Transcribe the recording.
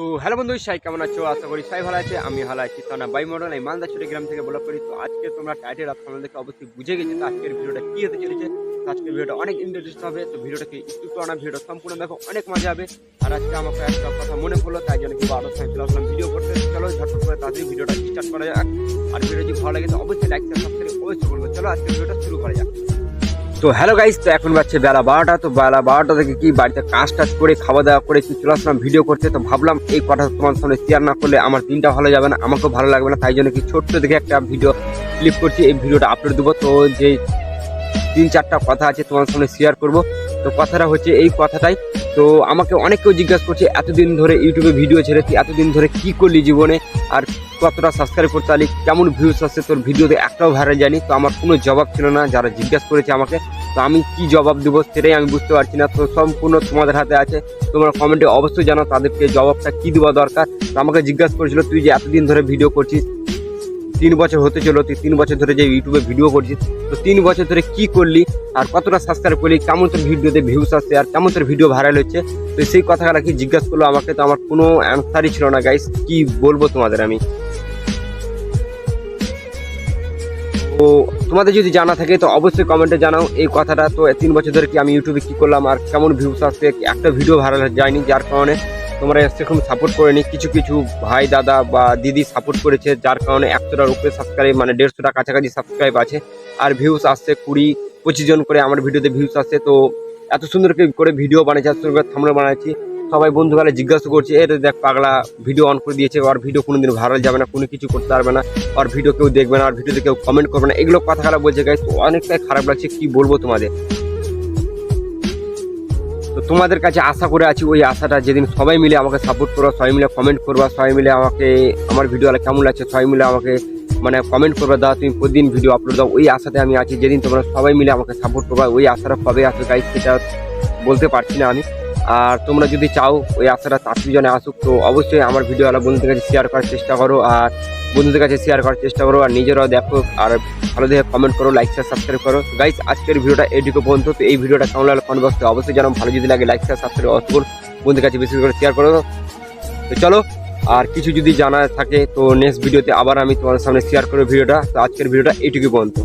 তো হ্যালো বন্ধু, সাই কেমন আছো? আশা করি সাই ভালো আছে, আমি ভালো আছি। তো না বাই মডেল, এই মালদা ছোট গ্রাম থেকে ব্লগ করি, তো আজকে তোমরা টাইটেল আর থাম্বনেল দেখে অবশ্যই বুঝে গেছি তো আজকের ভিডিওটা কি হতে চলেছে। আজকের ভিডিওটা অনেক ইন্টারেস্ট হবে, তো ভিডিওটাকে একটু তো না ভিডিও সম্পূর্ণ দেখো, অনেক মজা হবে। আর আজকে আমাকে একটা কথা মনে পড়ল, তাই জন্য কিন্তু আরও সময় চলে আসলাম ভিডিও করতে। চলো, ঝটপট করে তাড়াতাড়ি ভিডিওটা স্টার্ট করা যাক। আর ভিডিও যদি ভালো লাগে, তো অবশ্যই লাইক সাবস্ক্রাইব অবশ্যই করব। চলো আজকে ভিডিওটা শুরু করা যাক। তো হ্যালো গাইস তো এখন বাচ্চা বেলা বারোটা, তো বেলা বারোটা থেকে কি বাড়িতে কাজ টাজ করে খাওয়া দাওয়া করে কি চলে আসলাম ভিডিও করতে, তো ভাবলাম এই কথা তোমার সামনে শেয়ার না করলে আমার দিনটা ভালো যাবে না, আমাকেও ভালো লাগবে না, তাই জন্য কি ছোট্ট থেকে একটা ভিডিও ক্লিপ করছি, এই ভিডিওটা আপলোড দেবো, তো যে তিন চারটা কথা আছে তোমার সামনে শেয়ার করব, তো কথাটা হচ্ছে এই কথাটাই, তো আমাকে অনেক কেউ জিজ্ঞাসা করছে, এতদিন ধরে ইউটিউবে ভিডিও ছেড়েছি, এতদিন ধরে কি করলি জীবনে, আর কতটা সাবস্ক্রাইব করতে পারলি, কেমন ভিউজ আসছে, তোর ভিডিওতে একটাও ভাইরাল জানি তো আমার কোনো জবাব ছিল না, যারা জিজ্ঞাসা করেছে আমাকে, তো আমি কি জবাব দেবো সেটাই আমি বুঝতে পারছি না, তো সম্পূর্ণ তোমাদের হাতে আছে, তোমরা কমেন্টে অবশ্যই জানাও তাদেরকে জবাবটা কি দেওয়া দরকার, তো আমাকে জিজ্ঞাসা করেছিল, তুই যে এতদিন ধরে ভিডিও করছিস, তিন বছর হতে চলো তুই তিন বছর ধরে যে ইউটিউবে ভিডিও করছিস, তো তিন বছর ধরে কি করলি, আর কতটা সাবস্ক্রাইব করলি, কেমন তোর ভিডিওতে ভিউস আসছে, আর কেমন তোর ভিডিও ভাইরাল হচ্ছে? তো সেই কথাটা কি জিজ্ঞাসা করল আমাকে, তো আমার কোনো অ্যান্সারই ছিল না গাইস কি বলব তোমাদের আমি? তো তোমাদের যদি জানা থাকে, তো অবশ্যই কমেন্টে জানাও। এই কথাটা তো তিন বছর ধরে কি আমি ইউটিউবে কি করলাম, আর কেমন ভিউস আসছে, একটা ভিডিও ভাইরাল যায়নি, যার কারণে তোমরা সেরকম সাপোর্ট করেনি। কিছু কিছু ভাই, দাদা বা দিদি সাপোর্ট করেছে, যার কারণে একশোটার উপরে সাবস্ক্রাইব মানে দেড়শোটা কাছাকাছি সাবস্ক্রাইব আছে। আর ভিউস আসছে কুড়ি, পঁচিশ জন করে আমার ভিডিওতে ভিউস আসছে। তো এত সুন্দর করে ভিডিও বানিয়েছি এত সুন্দর করে থামলে বানাচ্ছি সবাই বন্ধুগালে জিজ্ঞাসা করছে এর দেখ পাগলা ভিডিও অন করে দিয়েছে, আর ভিডিও কোনোদিন ভাইরাল যাবে না, কোনো কিছু করতে পারবে না, আর ভিডিও কেউ দেখবে না, আর ভিডিওতে কেউ কমেন্ট করবে না। এগুলো কথা খারাপ বলছে গাইস তো অনেকটাই খারাপ লাগছে, কি বলব তোমাদের? তো তোমাদের কাছে আশা করে আছি, ওই আশাটা যেদিন সবাই মিলে আমাকে সাপোর্ট করবা, সবাই মিলে কমেন্ট করবা, সবাই মিলে আমাকে, আমার ভিডিওটা কেমন লাগছে, সবাই মিলে আমাকে মানে কমেন্ট করবে দাও তুমি প্রতিদিন ভিডিও আপলোড দাও। ওই আশাতে আমি আছি, যেদিন তোমরা সবাই মিলে আমাকে সাপোর্ট করবা, ওই আশাটা কবে আসবে গাইস সেটা বলতে পারছি না আমি। আর তোমরা যদি চাও ওই আশাটা তাড়াতাড়ি জনে আসুক, তো অবশ্যই আমার ভিডিওটা বন্ধুদের কাছে শেয়ার করার চেষ্টা করো আর বন্ধুদের কাছে শেয়ার করার চেষ্টা করো আর নিজেরাও দেখো আর ভালো দেখে কমেন্ট করো লাইক শেয়ার সাবস্ক্রাইব করো। গাইস আজকের ভিডিওটা এইটুকু পর্যন্ত। তো এই ভিডিওটা কেমন লাগল কমেন্ট বক্সে অবশ্যই জানাও। ভালো যদি লাগে লাইক শেয়ার সাবস্ক্রাইব অবশ্যই করো বন্ধুদের কাছে বেশি করে শেয়ার করো। তো চলো, আর কিছু যদি জানা থাকে, তো নেক্সট ভিডিওতে আবার আমি তোমাদের সামনে শেয়ার করব ভিডিওটা। তো আজকের ভিডিওটা এইটুকু পর্যন্ত।